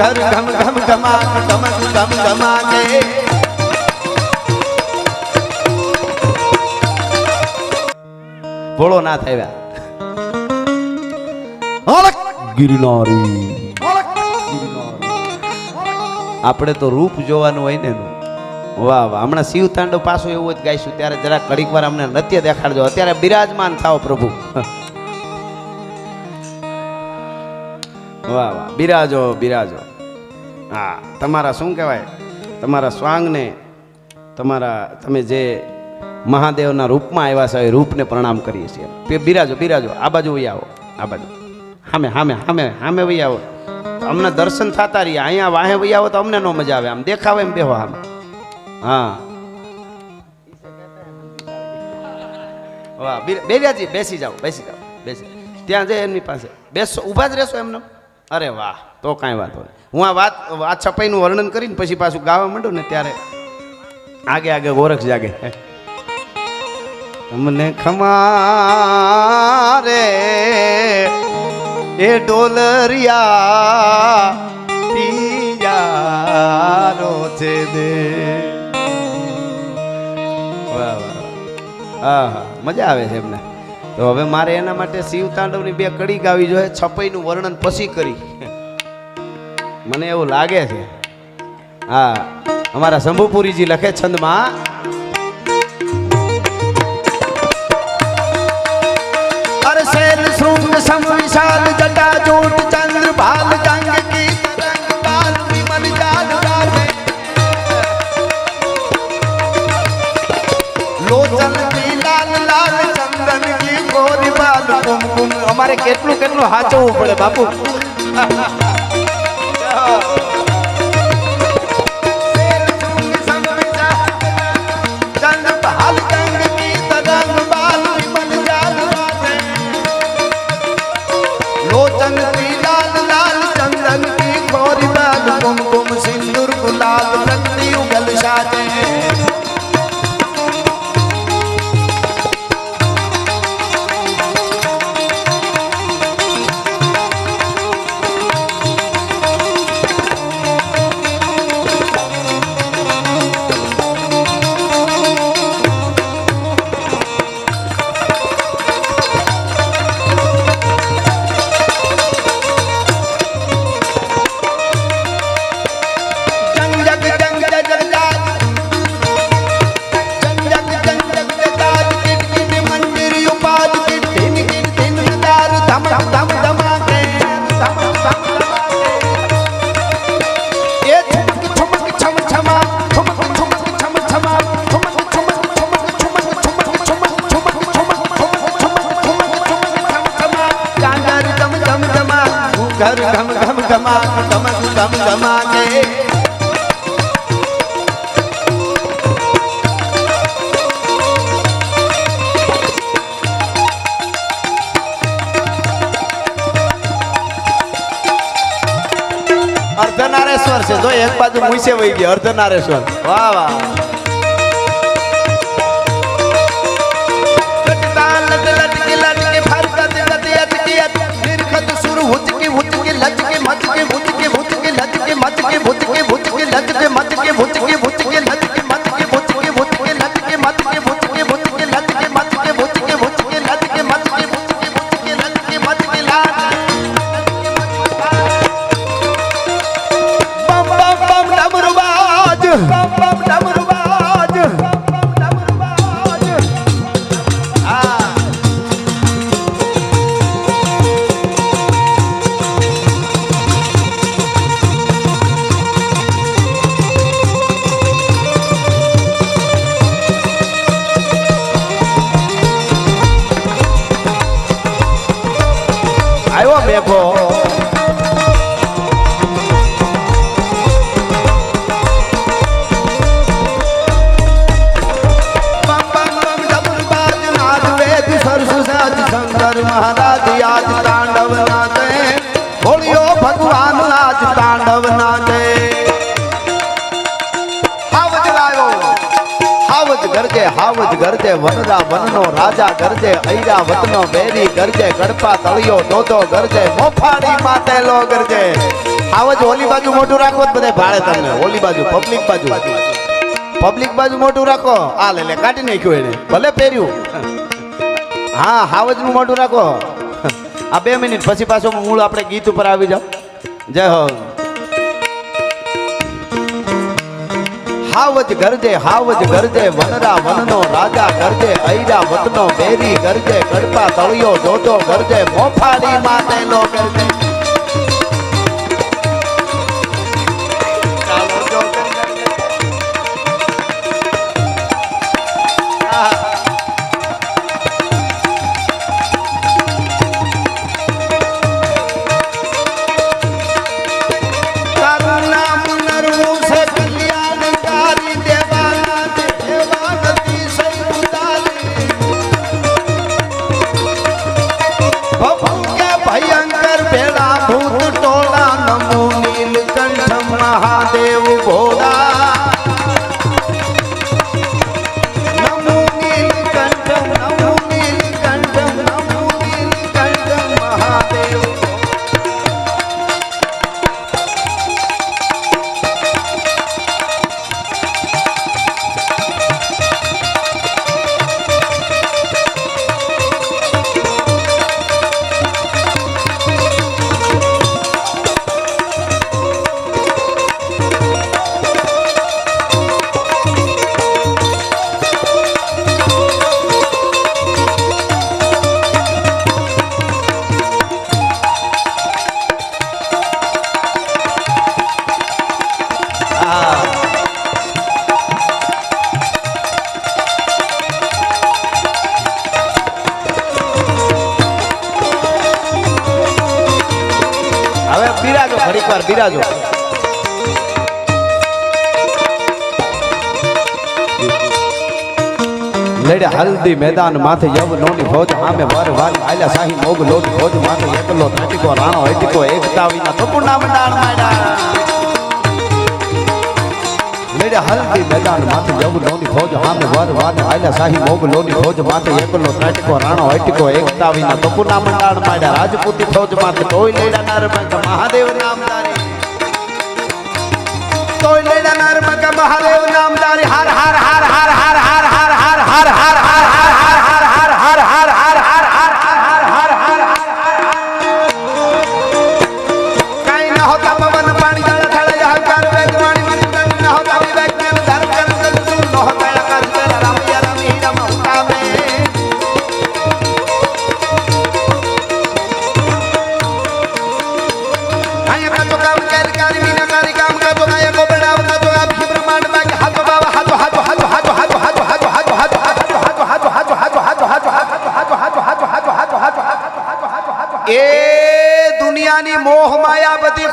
ઘર ઘમ ઘમ ઘમા ઘમ ઘમ ઘમા કે ભોળો ના થયા ગિરનારી. આપણે તો રૂપ જોવાનું હોય ને વાહ વાહ. હમણાં શિવ તાંડવ પાછું એવું જ ગાઈશું. ત્યારે જરા ઘડીક વાર અમને નૃત્ય દેખાડજો. અત્યારે બિરાજમાન થાવ પ્રભુ. વાહ વાહ. બિરાજો બિરાજો. હા, તમારા શું કહેવાય? તમારા સ્વાંગને, તમારા, તમે જે મહાદેવના રૂપમાં આવ્યા છો, એ રૂપને પ્રણામ કરીએ છીએ. બિરાજો બિરાજો, આ બાજુ વહી આવો, આ બાજુ. હામે હામે હામે હામે વહી આવો. અમને દર્શન થતા રહીએ અહીંયા વાહે વહી આવો તો અમને ન મજા આવે, આમ દેખાવે એમ બેહો આમ હા. વાહ, બિર- બેરિયાજી, બેસી જાઓ બેસી જાઓ, બેસી ત્યાં જઈ એમની પાસે, બેસો, ઊભા જ રહેશો એમને? અરે વાહ, તો કાંઈ વાંધો નહીં. હું આ વાત વાત છપાઈનું વર્ણન કરીને પછી પાછું ગાવા માંડું ને ત્યારે. આગે આગે ગોરખ જાગે. અમને ખમારે એ ડોલરિયા પિયારો છે દે. વાહ વાહ. હા હા, મજા આવે છે એમને. તો હવે મારે એના માટે શિવ તાંડવની બે કડી ગાવી જોઈએ, છપાઈનું વર્ણન પછી કરી. મને એવું લાગે છે. હા, અમારા શંભુપુરીજી લખે છંદમાં. અરે શૈલ શૃંગ સમ વિશાલ જટા જોટ ચંદ્ર અમારે કેટલું કેટલું હાચવવું પડે બાપુ. ચંગી લાલ લાલ ચંદન કી ખોરી બાદ કુમકુમ સિંદૂર ગુલાલ રંગની ઉગલ સાજે અર્ધનારેશ્વર છે. જો એક બાજુ મૂસે વહી ગયા. અર્ધનારેશ્વર. વાહ વાહ. આવ્યો બેગો હાવજ ગરજે વનરા વનનો રાજા ગરજે ઐરા વતનો બેરી ગરજે, ગડપા તળિયો દોદો ગરજે મોફાડી માતેલો ગરજે. હાવજ ઓલી બાજુ મોટું રાખો બધા ભાડે તમને. ઓલી બાજુ, પબ્લિક બાજુ. પબ્લિક બાજુ મોટું રાખો. આ લે લે, કાઢી નાખ્યું એને. ભલે પહેર્યું. હા હાવજનું મોટું રાખો. આ બે મિનિટ પછી પાછો મૂળ આપણે ગીત ઉપર આવી જાઓ જય હો. હાવજ ગરજે હાવજ ગરજે, વનરા વનનો રાજા ગરજે ઐરા વતનો બેરી ગરજે, ગડપા તળિયો જોજો ગરજે મોફાડી માતેલો ગરજે. હવે બિરાજો ફરી વાર બિરાજો. લડે હલ્દી મેદાન માથે યવનોની ફોજ સામે વાર વાર આલ્યા શાહી મોગલો ફોજ માથે એકલો તાટીકો રાણો હટીકો એકતા વિના તપુ નામ ડાણ માડા લડે હલ્દી મેદાન માથે નોની ફોજ આમે વર વાર આયલા શાહી મોગ લોની ફોજ માથે એકલો ત્રાટિકો રાણો હૈતિકો એકતા વિના તપુના મંડાણ માયડા રાજપૂતી ફોજ માથે તોય લેડા નારમંગ મહાદેવ નામદારી તોય લેડા નારમંગ મહાદેવ નામદારી હાર હાર હાર હાર હાર હાર હાર હાર હાર હાર હાર હાર